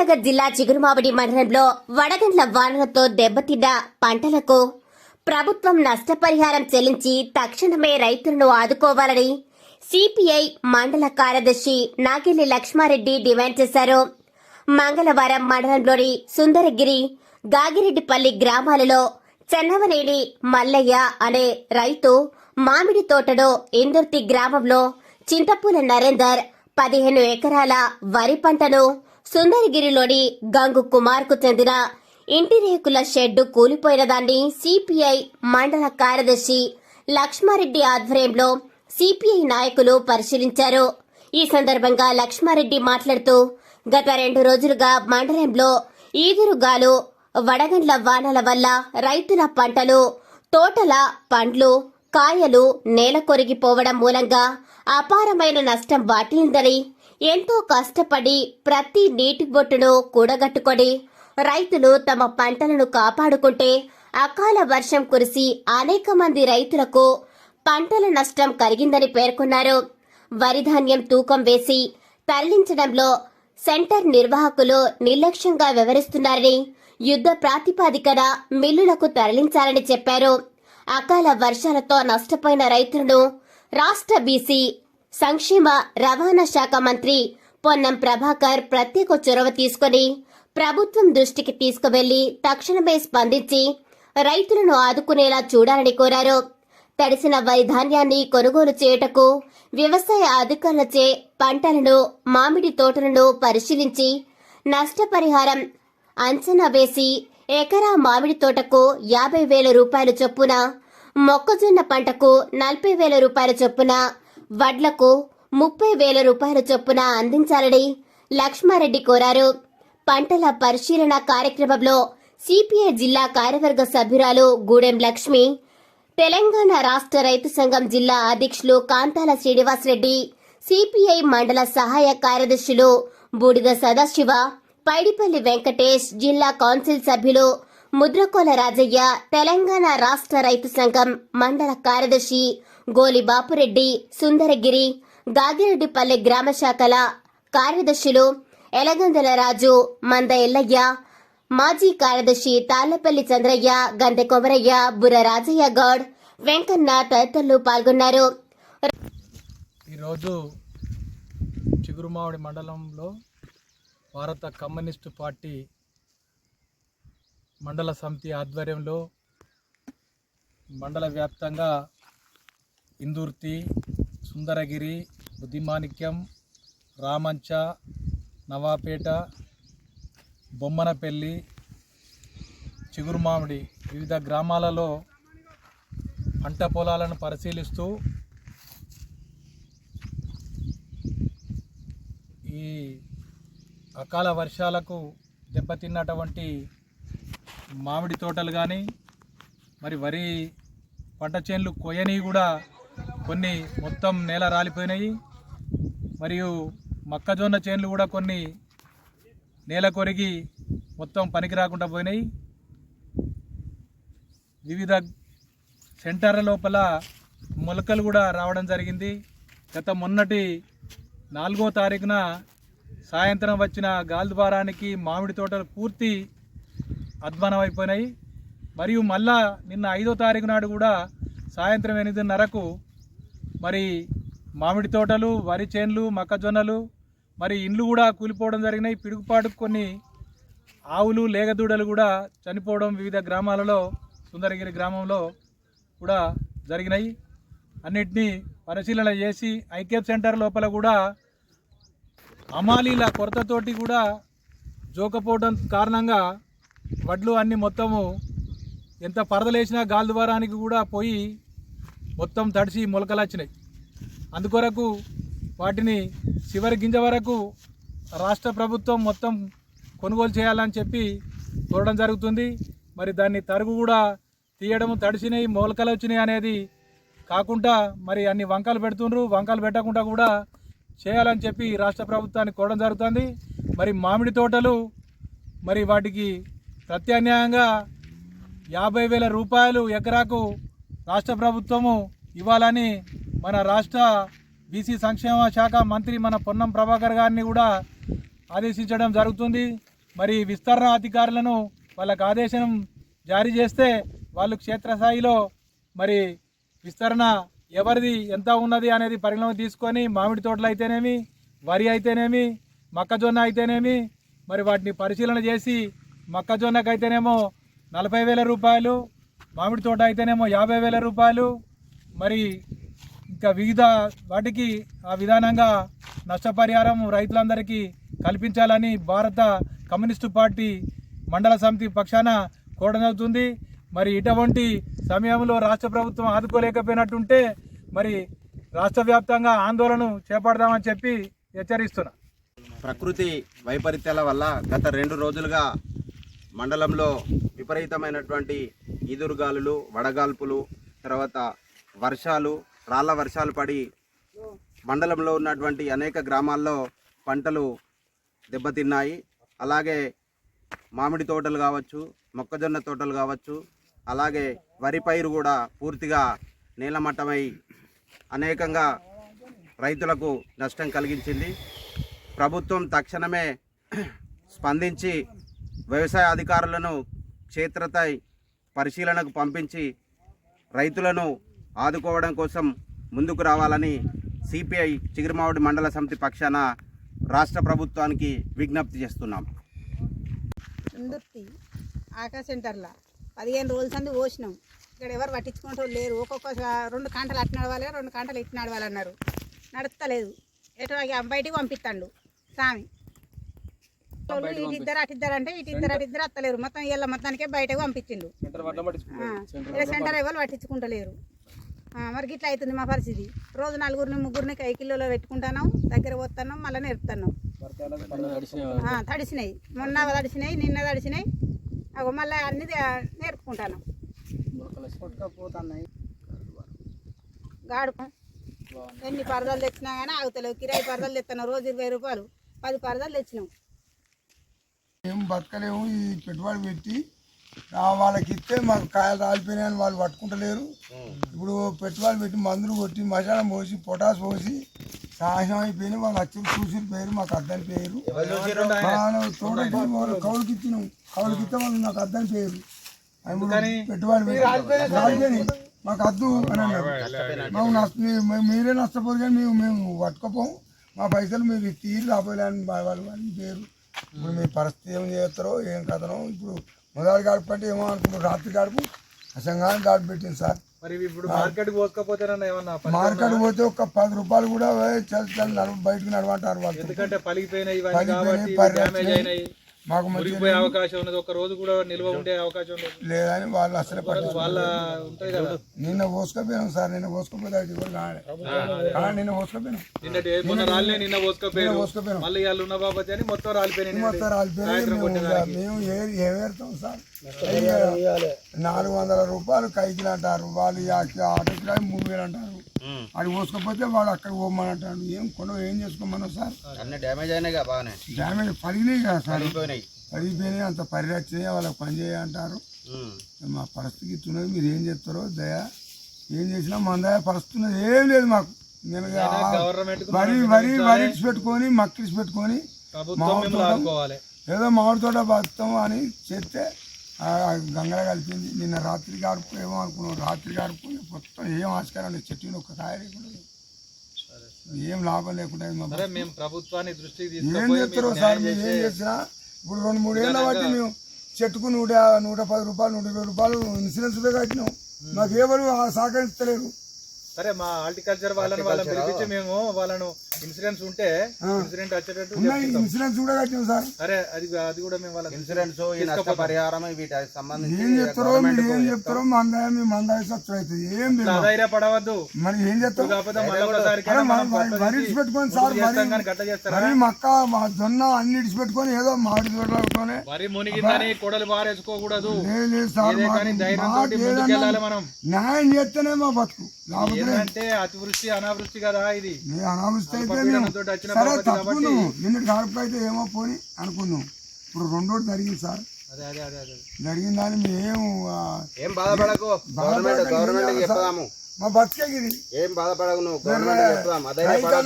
కరీంనగర్ జిల్లా చిగురుమావిడి మండలంలో వడగండ్ల వానలతో దెబ్బతిన్న పంటలకు ప్రభుత్వం నష్టపరిహారం చెల్లించి తక్షణమే రైతులను ఆదుకోవాలని సిపిఐ మండల కార్యదర్శి నాగిల్లి లక్ష్మారెడ్డి డిమాండ్ చేశారు. మంగళవారం మండలంలోని సుందరగిరి గాగిరెడ్డిపల్లి గ్రామాలలో చెన్నవనేని మల్లయ్య అనే రైతు మామిడి తోటలో ఇందుర్తి గ్రామంలో చింతపూల నరేందర్ పదిహేను ఎకరాల వరి పంటను సుందరగిరిలోని గంగు కుమార్కు చెందిన ఇంటి రేకుల షెడ్డు కూలిపోయిన దాన్ని సిపిఐ మండల కార్యదర్శి లక్ష్మారెడ్డి ఆధ్వర్యంలో సిపిఐ నాయకులు పరిశీలించారు. ఈ సందర్భంగా లక్ష్మారెడ్డి మాట్లాడుతూ గత రెండు రోజులుగా మండలంలో ఈదురుగాలు వడగండ్ల వానల వల్ల రైతుల పంటలు తోటల పండ్లు కాయలు నేల కొరిగిపోవడం మూలంగా అపారమైన నష్టం వాటిల్లిందని ఎంతో కష్టపడి ప్రతి నీటి బొట్టును కూడగట్టుకొని రైతులు తమ పంటలను కాపాడుకుంటే అకాల వర్షం కురిసి అనేక మంది రైతులకు పంటల నష్టం కలిగిందని పేర్కొన్నారు. వరి ధాన్యం తూకం వేసి తరలించడంలో సెంటర్ నిర్వాహకులు నిర్లక్ష్యంగా వివరిస్తున్నారని యుద్ధ ప్రాతిపాదికన మిల్లులకు తరలించాలని చెప్పారు. అకాల వర్షాలతో నష్టపోయిన రైతులను రాష్ట్ర బీసీ సంక్షేమ రవాణా శాఖ మంత్రి పొన్నం ప్రభాకర్ ప్రత్యేక చొరవ తీసుకుని ప్రభుత్వం దృష్టికి తీసుకువెళ్ళి తక్షణమే స్పందించి రైతులను ఆదుకునేలా చూడాలని కోరారు. తడిసిన వరి ధాన్యాన్ని కొనుగోలు చేయుటకు వ్యవసాయ అధికారులచే పంటలను మామిడి తోటలను పరిశీలించి నష్టపరిహారం అంచనా వేసి ఎకరా మామిడి తోటకు యాభై వేల రూపాయల చొప్పున మొక్కజొన్న పంటకు నలభై వేల రూపాయల చొప్పున వడ్లకు ముప్పై వేల రూపాయల చొప్పున అందించాలని లక్ష్మారెడ్డి కోరారు. పంటల పరిశీలన కార్యక్రమంలో సిపిఐ జిల్లా కార్యవర్గ సభ్యురాలు గూడెం లక్ష్మి తెలంగాణ రాష్ట్ర రైతు సంఘం జిల్లా అధ్యక్షులు కాంతాల శ్రీనివాసరెడ్డి సిపిఐ మండల సహాయ కార్యదర్శులు బూడిద సదాశివ పైడిపల్లి వెంకటేష్ జిల్లా కౌన్సిల్ సభ్యులు ముద్రకోల రాజయ్య తెలంగాణ రాష్ట్ర రైతు సంఘం మండల కార్యదర్శి గోలి బాపురెడ్డి సుందరగిరి గాగిరెడ్డిపల్లె గ్రామ శాఖల కార్యదర్శులు ఎలగందల రాజు మంద ఎల్లయ్య మాజీ కార్యదర్శి తాళ్ళపల్లి చంద్రయ్య గందె కొమరయ్య బుర్ర రాజయ్య గౌడ్ వెంకన్న తదితరులు పాల్గొన్నారు. ఈరోజు చిగురుమావిడి మండలంలో భారత కమ్యూనిస్టు పార్టీ మండల సమితి ఆధ్వర్యంలో మండల వ్యాప్తంగా ఇందుర్తి సుందరగిరి బుద్ధిమాణిక్యం రామంచ నవాపేట బొమ్మనపల్లి చిగురుమామిడి వివిధ గ్రామాలలో పంట పొలాలను పరిశీలిస్తూ ఈ అకాల వర్షాలకు దెబ్బతిన్నటువంటి మామిడి తోటలు కానీ మరి వరి పంట చేనులు కొయ్యని కూడా కొన్ని మొత్తం నేల రాలిపోయినాయి. మరియు మొక్కజొన్న చేనులు కూడా కొన్ని నేల కొరిగి మొత్తం పనికి రాకుండా పోయినాయి. వివిధ సెంటర్ల లోపల మొలకలు కూడా రావడం జరిగింది. గత మొన్నటి నాలుగో తారీఖున సాయంత్రం వచ్చిన గాలిద్వారానికి మామిడి తోటలు పూర్తి అధ్వానమైపోయినాయి. అయిపోయినాయి మరియు మళ్ళా నిన్న ఐదో తారీఖు నాడు కూడా సాయంత్రం ఎనిమిదిన్నరకు మరి మామిడి తోటలు వరి చేన్లు మొక్కజొన్నలు మరి ఇండ్లు కూడా కూలిపోవడం జరిగినాయి. పిడుగుపాటుకు కొన్ని ఆవులు లేగదూడలు కూడా చనిపోవడం వివిధ గ్రామాలలో సుందరగిరి గ్రామంలో కూడా జరిగినాయి. అన్నిటినీ పరిశీలన చేసి ఐక్యప్ సెంటర్ లోపల కూడా అమాలీల కొరతతోటి కూడా జోకపోవడం కారణంగా వడ్లు అన్ని మొత్తము ఎంత పరదలేసినా గాలి ద్వారానికి కూడా పోయి మొత్తం తడిసి మొలకలు వచ్చినాయి. అందుకొరకు వాటిని చివరి గింజ వరకు రాష్ట్ర ప్రభుత్వం మొత్తం కొనుగోలు చేయాలని చెప్పి కోరడం జరుగుతుంది. మరి దాన్ని తరుగు కూడా తీయడం తడిసినాయి మొలకలు వచ్చినాయి అనేది కాకుండా మరి అన్ని వంకలు పెడుతుండ్రు. వంకలు పెట్టకుండా కూడా చేయాలని చెప్పి రాష్ట్ర ప్రభుత్వాన్ని కోరడం జరుగుతుంది. మరి మామిడి తోటలు మరి వాటికి ప్రత్యామ్నాయంగా యాభై వేల రూపాయలు ఎకరాకు రాష్ట్ర ప్రభుత్వము ఇవ్వాలని మన రాష్ట్ర బీసీ సంక్షేమ శాఖ మంత్రి మన పొన్నం ప్రభాకర్ గారిని కూడా ఆదేశించడం జరుగుతుంది. మరి విస్తరణ అధికారులను వాళ్ళకు ఆదేశం జారీ చేస్తే వాళ్ళు క్షేత్రస్థాయిలో మరి విస్తరణ ఎవరిది ఎంత ఉన్నది అనేది పరిగణలోకి తీసుకొని మామిడి తోటలు అయితేనేమి వరి అయితేనేమి మొక్కజొన్న అయితేనేమి మరి వాటిని పరిశీలన చేసి మొక్కజొన్నకు అయితేనేమో నలభై వేల రూపాయలు మామిడి తోట అయితేనేమో యాభై వేల రూపాయలు. మరి ఇంకా వివిధ వాటికి ఆ విధానంగా నష్టపరిహారం రైతులందరికీ కల్పించాలని భారత కమ్యూనిస్టు పార్టీ మండల సమితి పక్షాన కోరడవుతుంది మరి ఇటువంటి సమయంలో రాష్ట్ర ప్రభుత్వం ఆదుకోలేకపోయినట్టుంటే మరి రాష్ట్ర వ్యాప్తంగా ఆందోళన చేపడదామని చెప్పి హెచ్చరిస్తున్నా. ప్రకృతి వైపరీత్యాల వల్ల గత రెండు రోజులుగా మండలంలో విపరీతమైనటువంటి ఈదురుగాలులు వడగాల్పులు తర్వాత వర్షాలు రాళ్ళ వర్షాలు పడి మండలంలో ఉన్నటువంటి అనేక గ్రామాల్లో పంటలు దెబ్బతిన్నాయి. అలాగే మామిడి తోటలు కావచ్చు మొక్కజొన్న తోటలు కావచ్చు అలాగే వరి పైరు కూడా పూర్తిగా నీలమట్టమై అనేకంగా రైతులకు నష్టం కలిగించింది. ప్రభుత్వం తక్షణమే స్పందించి వ్యవసాయ అధికారులను క్షేత్రస్థాయి పరిశీలనకు పంపించి రైతులను ఆదుకోవడం కోసం ముందుకు రావాలని సిపిఐ చిగురుమావిడి మండల సమితి పక్షాన రాష్ట్ర ప్రభుత్వానికి విజ్ఞప్తి చేస్తున్నాం. దుర్తి ఆకా సెంటర్లో పదిహేను రోజుల సంది పోసినాం. ఇక్కడ ఎవరు పట్టించుకుంటూ లేరు. ఒక్కొక్క రెండు కంటలు అటు నడవాలి రెండు కంటలు ఇటు నడవాలన్నారు. నడుస్తలేదు ఎటు బయటికి పంపిస్తాడు స్వామి వాళ్ళు ఇటు ఇద్దరు అటు ఇద్దరు అంటే ఇటు ఇద్దరు అటు ఇద్దరు అత్తలేరు. మొత్తం ఇళ్ళ మొత్తానికే బయటకు పంపించిండు. సెంటర్ ఎవరు పట్టించుకుంటలేరు. ఆ, మరి గిట్ల అవుతుంది మా పరిస్థితి. రోజు నలుగురిని ముగ్గురిని కై కిలోలో పెట్టుకుంటాను దగ్గర పోతున్నాం మళ్ళీ నేర్పుతున్నాం. తడిసినాయి. మొన్న తడిసినాయి నిన్న తడిసినాయి. అగో మళ్ళీ అన్ని నేర్పుకుంటాను గాడుపు ఎన్ని పరదాలు తెచ్చినా కానీ ఆగుతలేవు. కిరాయి పరదాలు తెస్తాను రోజు ఇరవై రూపాయలు. పది పరదాలు తెచ్చినాం. మేము బతకలేము ఈ పెట్టుబడి పెట్టి వాళ్ళకి ఇస్తే మాకు కాయలు రాలిపోయినాయని వాళ్ళు పట్టుకుంటలేరు. ఇప్పుడు పెట్టుబడి పెట్టి మందులు కొట్టి మసాలా పోసి పొటాస్ పోసి నాశనం అయిపోయిన వాళ్ళు వచ్చి చూసిన పేరు మాకు అర్థం పేరు తోటకి కౌలుకి ఇచ్చినాం. కౌలుకి ఇస్తే వాళ్ళు నాకు అర్థం పేరు పెట్టుబడి పెట్టి రాలిపోయినాయి. మాకు అద్దు అని అన్నారు. మాకు నష్ట మీరే నష్టపోరు కానీ మేము మేము పట్టుకోపోము మా పైసలు మీరు తీరు రాబోయే వాళ్ళు పేరు ఇప్పుడు మీ పరిస్థితి ఏం చేస్తారో ఏం కథనో ఇప్పుడు మొదటి గడుపు అంటే ఏమో అనుకున్నారు రాత్రి గడుపు అసంగానే గడుపు పెట్టింది సార్. మరి ఇప్పుడు పని మార్కెట్ పోతే ఒక పది రూపాయలు కూడా చల్ చల్ బయటకు నడవంటారు వాళ్ళు. ఎందుకంటే పలిగిపోయినాయి మాకు మురిగిపోయే అవకాశం ఉన్నది. ఒక రోజు కూడా నిల్వ ఉండే అవకాశం లేదు లేదని వాళ్ళు అసలే. వాళ్ళ ఉంటాయి కదా. నిన్న పోసుకపోయినాం సార్ నిన్న పోసుకపోతే అది కూడా నిన్న పోసుకపోయినాం. నిన్న పోసుకపోయినాం. మళ్ళీ వాళ్ళు ఉన్న బాబతి అని మొత్తం రాలిపోయినాయి మొత్తం రాలిపోయి మేము ఏ- ఏమేడతాం సార్? నాలుగు వందల రూపాయలు కైకిలు అంటారు. వాళ్ళు ఆటో కిరాయి మూడు వేలు అంటారు. అది పోసుకపోతే వాడు అక్కడ పోమని అంటాడు ఏం కొన ఏం చేసుకోమన్నాం సార్? డ్యామేజ్ అయినాయిగా బాగానే. డ్యామేజ్ పడినాయి కదా సార్. పడిపోయినాయి అంత పరిరక్షణ వాళ్ళకి పని చేయ అంటారు. మా పరిస్థితి ఇస్తున్నది మీరు ఏం చెప్తారో దయ ఏం చేసినా మన దయ పరిస్థితి ఉన్నది ఏం లేదు మాకు. నేను వరి వరి వరి పెట్టుకొని మక్కిడిచి పెట్టుకొని ఏదో మామిడి తోట బతుకుతాం అని చెప్తే గంగల కలిపింది. నిన్న రాత్రి గాడుపు ఏమో అనుకున్నాం రాత్రి గాడుపు మొత్తం ఏం ఆస్కారం లేదు. చెట్టు ఒక్క కాయ లేకుండా. ఏం లాభం లేకుండా మేము ప్రభుత్వాన్ని దృష్టికి ఏం చేస్తారో సార్? మీరు ఏం చేసే చేసినా ఇప్పుడు రెండు మూడు ఏళ్ళ బట్టి మేము చెట్టుకు నూట నూట పది రూపాయలు నూట ఇరవై రూపాయలు ఇన్సూరెన్స్ కూడా కట్టినాం. మాకు ఎవరు ఆ సహకరిస్తలేరు సరే మా హార్టికల్చర్ వాళ్ళని వాళ్ళని పిలిపించి మేము వాళ్ళను ఇన్సూరెన్స్ ఉంటే ఇన్సూరెంట్ వచ్చేటట్టు. ఇన్సూరెన్స్ కూడా కట్టినాం సార్. సరే అది అది కూడా మేము వాళ్ళకి ఇన్సూరెన్స్ ఈ నష్టపరిహారం వీటికి సంబంధించి ఏం చెప్తారో మీరు ఏం చెప్తారో మీ సత్తు అవుతుంది ఏం లేదు మాకు. ధైర్యపడవద్దు మరి ఏం చెప్తారు? కాకపోతే అరే మరి- మరి- వరి ఇడిచి పెట్టుకొని సార్ మరి చేస్తారా? మరి మక్క మా జొన్న అన్ని ఇడిచి పెట్టుకొని ఏదో మామిడి తోటలోనే వరి మునిగిందని కొడలు బారేసుకోకూడదు. లేదు లేదు సార్ మనం. న్యాయం చేస్తేనే మా బతుకు. ఏంటంటే అతివృష్టి అనావృష్టి కదా ఇది. నేను సరే తప్పుకుందాం నిన్నటి కడుపు అయితే ఏమో పోని అనుకుందాం ఇప్పుడు రెండో జరిగింది సార్. జరిగిన దాన్ని మేము ఏం బాధపడకు. గవర్నమెంట్ గవర్నమెంట్ చెప్తాము మా బతికే ఇది. ఏం బాధపడకు నువ్వు. గవర్నమెంట్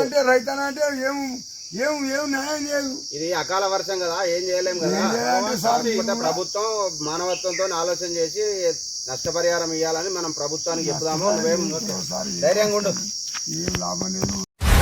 అంటే రైతన అంటే ఏం ఏం ఏం న్యాయం లేదు ఇది అకాల వర్షం కదా ఏం చేయలేము కదా. ప్రభుత్వం మానవత్వంతో ఆలోచన చేసి నష్టపరిహారం ఇవ్వాలని మనం ప్రభుత్వానికి చెప్తాము నువ్వేం ధైర్యంగా ఉండు. ఏం లాభం లేదు.